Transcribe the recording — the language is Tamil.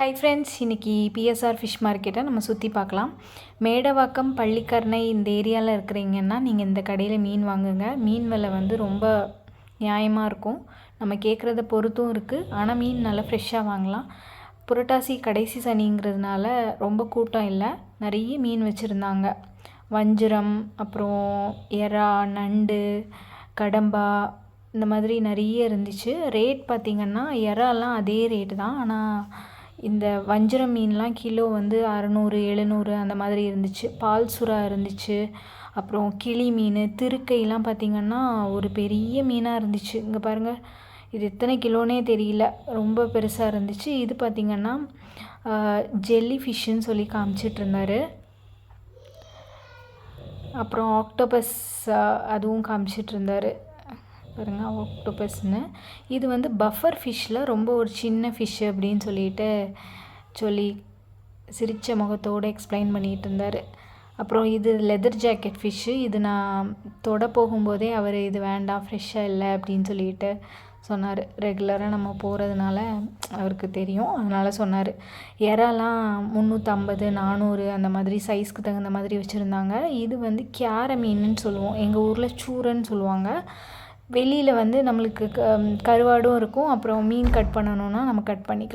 ஹை ஃப்ரெண்ட்ஸ் இன்றைக்கி பிஎஸ்ஆர் ஃபிஷ் மார்க்கெட்டை நம்ம சுற்றி பார்க்கலாம். மேடவாக்கம் பள்ளிக்கரணை இந்த ஏரியாவில் இருக்கிறீங்கன்னா நீங்கள் இந்த கடையில் மீன் வாங்குங்க. மீன் விலை வந்து ரொம்ப நியாயமாக இருக்கும். நம்ம கேட்குறத பொறுத்தும் இருக்குது ஆனால் மீன் நல்லா ஃப்ரெஷ்ஷாக வாங்கலாம். புரட்டாசி கடைசி சனிங்கிறதுனால ரொம்ப கூட்டம் இல்லை. நிறைய மீன் வச்சுருந்தாங்க. வஞ்சிரம் அப்புறம் எறா நண்டு கடம்பா இந்த மாதிரி நிறைய இருந்துச்சு. ரேட் பார்த்திங்கன்னா எறாலாம் அதே ரேட்டு தான். ஆனால் இந்த வஞ்சரம் மீன்லாம் கிலோ வந்து அறநூறு எழுநூறு அந்த மாதிரி இருந்துச்சு. பால் சுறா இருந்துச்சு. அப்புறம் கிளி மீன் திருக்கைலாம் பார்த்திங்கன்னா ஒரு பெரிய மீனாக இருந்துச்சு. இங்கே பாருங்கள் இது எத்தனை கிலோனே தெரியல. ரொம்ப பெருசாக இருந்துச்சு. இது பார்த்திங்கன்னா ஜெல்லி ஃபிஷ்ஷுன்னு சொல்லி காமிச்சிட்டு இருந்தார் அப்புறம் ஆக்டோபஸ் அதுவும் காமிச்சிட்டு இருந்தார் பாருங்கள் ஆக்டோபஸ்னு இது வந்து பஃபர் ஃபிஷ்ஷில் ரொம்ப ஒரு சின்ன ஃபிஷ்ஷு அப்படின்னு சொல்லிட்டு சொல்லி சிரித்த முகத்தோடு எக்ஸ்பிளைன் பண்ணிகிட்டு இருந்தார். அப்புறம் இது லெதர் ஜாக்கெட் ஃபிஷ்ஷு இது நான் தொட போகும்போதே அவர் இது வேண்டாம் ஃப்ரெஷ்ஷாக இல்லை அப்படின்னு சொல்லிட்டு சொன்னார். ரெகுலராக நம்ம போகிறதுனால அவருக்கு தெரியும் அதனால் சொன்னார். இறாலாம் முந்நூற்றம்பது நானூறு அந்த மாதிரி சைஸ்க்கு தகுந்த மாதிரி வச்சுருந்தாங்க. இது வந்து கேர மீனுன்னு சொல்லுவோம். எங்கள் ஊரில் சூரன்னு சொல்லுவாங்க. வெளியில் வந்து நம்மளுக்கு க கருவாடும் இருக்கும். அப்புறம் மீன் கட் பண்ணணுன்னா நம்ம கட் பண்ணிக்கலாம்.